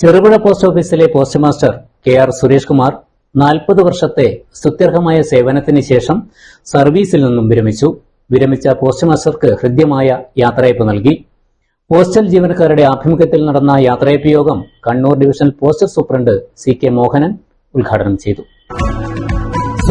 Cherupuzha post ഓഫീസിലെ post master K R Suresh Kumar നാൽപ്പത് വർഷത്തെ സ്തുത്യർഹമായ സേവനത്തിന് ശേഷം സർവീസിൽ നിന്നും വിരമിച്ചു. വിരമിച്ച പോസ്റ്റ് മാസ്റ്റർക്ക് ഹൃദ്യമായ യാത്രയപ്പ് നൽകി. പോസ്റ്റൽ ജീവനക്കാരുടെ ആഭിമുഖ്യത്തിൽ നടന്ന യാത്രയപ്പ് യോഗം Kannur divisional postal superintendent C K Mohanan ഉദ്ഘാടനം ചെയ്തു.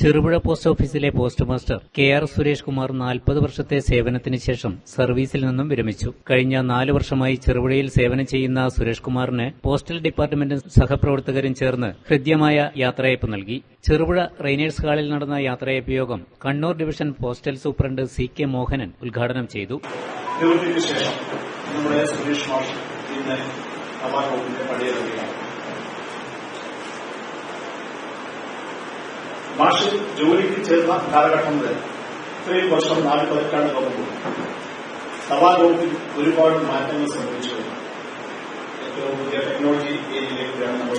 ചെറുപുഴ പോസ്റ്റ് ഓഫീസിലെ post master K R Suresh Kumar നാൽപ്പത് വർഷത്തെ സേവനത്തിന് ശേഷം സർവീസിൽ നിന്നും വിരമിച്ചു. കഴിഞ്ഞ നാല് വർഷമായി ചെറുപുഴയിൽ സേവനം ചെയ്യുന്ന സുരേഷ് കുമാറിന് പോസ്റ്റൽ ഡിപ്പാർട്ട്മെന്റും സഹപ്രവർത്തകരും ചേർന്ന് ഹൃദ്യമായ യാത്രയയപ്പ് നൽകി. ചെറുപുഴ റെയിനേഴ്സ് ഹാളിൽ നടന്ന യാത്രയയപ്പ് യോഗം Kannur division postal superintendent C K Mohanan ഉദ്ഘാടനം ചെയ്തു. നമ്മുടെ സുരേഷ് മാഷ് ഇന്ന് മാഷ് ജോലിക്ക് ചേർന്ന കാലഘട്ടം മുതൽ ഇത്രയും വർഷം നാല് പതിറ്റാണ്ട് തുടങ്ങുമ്പോൾ സഭാലോകത്തിൽ ഒരുപാട് മാറ്റങ്ങൾ സംഭവിച്ചു ഏറ്റവും പുതിയ ടെക്നോളജി ഏരിയയിലേക്കൂടെയാണ് നമ്മൾ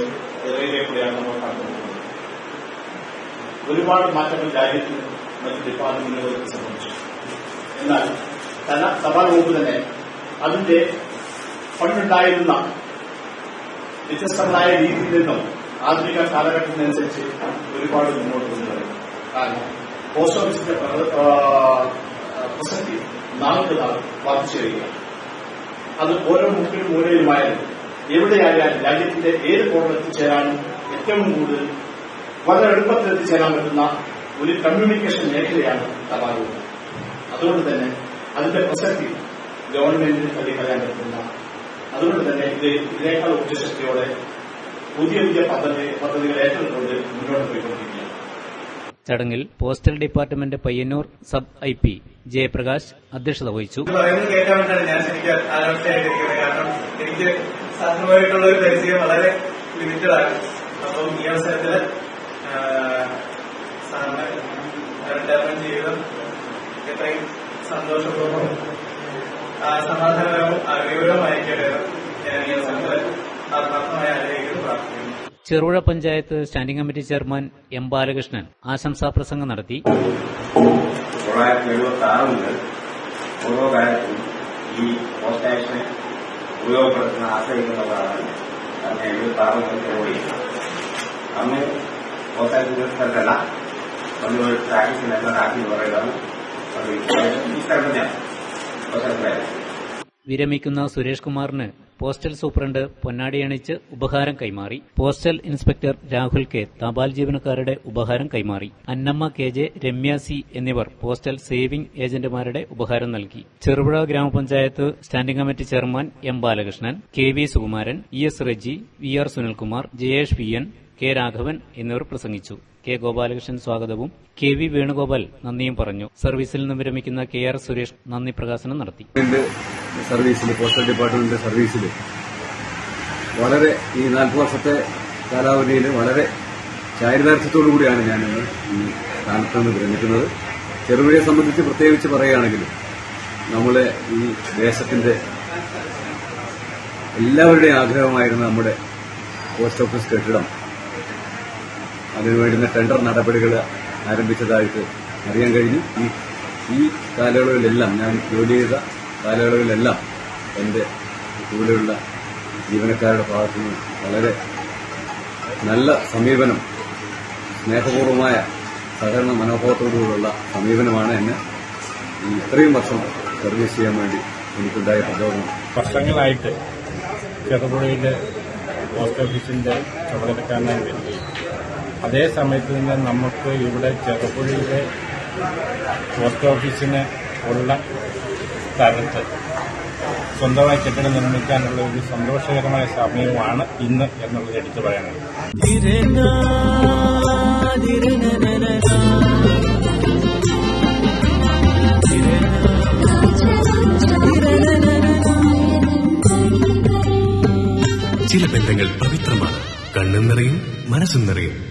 ഏറിയയിലേക്കൂടെയാണ് നമ്മൾ കണ്ടുപോകുന്നത് ഒരുപാട് മാറ്റങ്ങൾ രാജ്യത്തിൽ മറ്റ് ഡിപ്പാർട്ട്മെന്റുകൾക്ക് സംഭവിച്ചു. എന്നാൽ തപാൽ വകുപ്പ് തന്നെ അതിന്റെ പണ്ടുണ്ടായിരുന്ന വ്യത്യസ്തങ്ങളായ രീതിയിൽ നിന്നും ആധുനിക കാലഘട്ടത്തിനനുസരിച്ച് ഒരുപാട് മുന്നോട്ട് കൊണ്ടുവരും കാരണം പോസ്റ്റ് ഓഫീസിന്റെ പ്രസക്തി നാൾ വർദ്ധിച്ചു വരികയാണ് അത് ഓരോ മുക്കിലും മൂലയിലുമായാലും എവിടെയായാലും രാജ്യത്തിന്റെ ഏത് കോണിൽ എത്തിച്ചേരാനും ഏറ്റവും കൂടുതൽ വളരെ എളുപ്പത്തിൽ എത്തിച്ചേരാൻ പറ്റുന്ന ഒരു കമ്മ്യൂണിക്കേഷൻ മേഖലയാണ് തപാൽ വകുപ്പ് അതുകൊണ്ട് തന്നെ അതിന്റെ പ്രസക്തി ഗവൺമെന്റിന് തള്ളിക്കളയാൻ പറ്റുന്ന അതുകൊണ്ട് തന്നെ ഇത് ഇതിനേക്കാൾ ഊർജശക്തിയോടെ പുതിയ പുതിയ പദ്ധതി പദ്ധതികൾ ഏറ്റെടുത്തുകൊണ്ട് മുന്നോട്ട് പോയിക്കൊണ്ടിരിക്കുകയാണ്. ചടങ്ങിൽ postal department Payyanur sub I P Jayaprakash അധ്യക്ഷത വഹിച്ചു. ശരിക്കും കാരണം എനിക്ക് സാധ്യമായിട്ടുള്ള ഒരു പരിചയം വളരെ ലിമിറ്റഡ് ആണ്. അപ്പം ഈ അവസരത്തിൽ സാറിന് റിട്ടയർമെന്റ് ജീവിതം എത്രയും സന്തോഷപൂർവം സമാധാനപരവും അറിവുപരവുമായിരിക്കട്ടെ എന്ന് ഞാൻ ഈ അവസരത്തിൽ ആത്മാർത്ഥമായി ആഗ്രഹിക്കുന്നു. Cherupuzha panchayat standing committee chairman M Balakrishnan ആശംസാ പ്രസംഗം നടത്തി. ഓരോ കാലത്തും ഈ പോസ്റ്റ് ആക്ഷനെ ഉപയോഗപ്പെടുത്തുന്ന ആശ്രയിക്കുന്നതാണ് എഴുപത്തി ആറ് മുതൽ അന്ന് പോസ്റ്റ് ആക്ഷൻ സ്ഥലത്തല്ല ഒന്ന് ടാക്സിൽ എന്ന ടാക്സി പറയുന്നതാണ് അത് ഈ സ്ഥലത്ത് തന്നെയാണ് പോസ്റ്റ് ആക്ഷനായിരുന്നു വിരമിക്കുന്ന സുരേഷ് കുമാറിന് പോസ്റ്റൽ സൂപ്രണ്ട് പൊന്നാടി അണിച്ച് ഉപഹാരം കൈമാറി. പോസ്റ്റൽ ഇൻസ്പെക്ടർ രാഹുൽ കെ തപാൽ ജീവനക്കാരുടെ ഉപഹാരം കൈമാറി. Annamma K J Ramya C എന്നിവർ പോസ്റ്റൽ സേവിംഗ് ഏജന്റുമാരുടെ ഉപഹാരം നൽകി. Cherupuzha grama panchayat standing committee chairman M Balakrishnan K V Sukumaran E S Reji V R Sunilkumar Jayesh V N K Raghavan എന്നിവർ പ്രസംഗിച്ചു. കെ ഗോപാലകൃഷ്ണൻ സ്വാഗതവും. കെ വി വേണുഗോപാൽ നന്ദിയും പറഞ്ഞു. സർവീസിൽ നിന്ന് വിരമിക്കുന്ന കെ ആർ സുരേഷ് നന്ദി പ്രകാശനം നടത്തി. സർവീസിൽ പോസ്റ്റൽ ഡിപ്പാർട്ട്മെന്റ് സർവീസിൽ വളരെ ഈ നാൽപ്പത് വർഷത്തെ കാലാവധിയിൽ വളരെ ചാരിതാർത്ഥ്യത്തോടു കൂടിയാണ് ഞാൻ ഈ സ്ഥാനത്ത് നിന്ന് വിരമിക്കുന്നത്. ചെറുപുഴയെ സംബന്ധിച്ച് പ്രത്യേകിച്ച് പറയുകയാണെങ്കിൽ നമ്മളെ ഈ ദേശത്തിന്റെ എല്ലാവരുടെയും ആഗ്രഹമായിരുന്ന നമ്മുടെ പോസ്റ്റ് ഓഫീസ് കെട്ടിടം അതിനു വേണ്ടുന്ന ടെൻഡർ നടപടികൾ ആരംഭിച്ചതായിട്ട് അറിയാൻ കഴിഞ്ഞു. ഈ ഈ കാലയളവിലെല്ലാം ഞാൻ ജോലി ചെയ്ത കാലയളവിലെല്ലാം എന്റെ കൂടെയുള്ള ജീവനക്കാരുടെ ഭാഗത്തു നിന്ന് വളരെ നല്ല സമീപനം സ്നേഹപൂർവമായ സഹകരണ മനോഭാവത്തോടുകൂടിയുള്ള സമീപനമാണ് എന്നെ ഈ ഇത്രയും വർഷം സർവീസ് ചെയ്യാൻ വേണ്ടി എനിക്കുണ്ടായ പ്രചോദനം. വർഷങ്ങളായിട്ട് ചെറുപുഴയിലെ പോസ്റ്റ് ഓഫീസിന്റെ ചുമതലക്കാരനായി വരികയും അതേ സമയത്ത് തന്നെ നമുക്ക് ഇവിടെ ചെറുപുഴയിലെ പോസ്റ്റ് ഓഫീസിന് ഉള്ള സ്ഥലത്ത് സ്വന്തമായി കെട്ടിടം നിർമ്മിക്കാനുള്ള ഒരു സന്തോഷകരമായ സമയമാണ് ഇന്ന് എന്നുള്ളത് എടുത്തു പറയാനുള്ളത് ചില ബന്ധങ്ങൾ പവിത്രമാണ്. കണ്ണും നിറയും മനസ്സും നിറയും.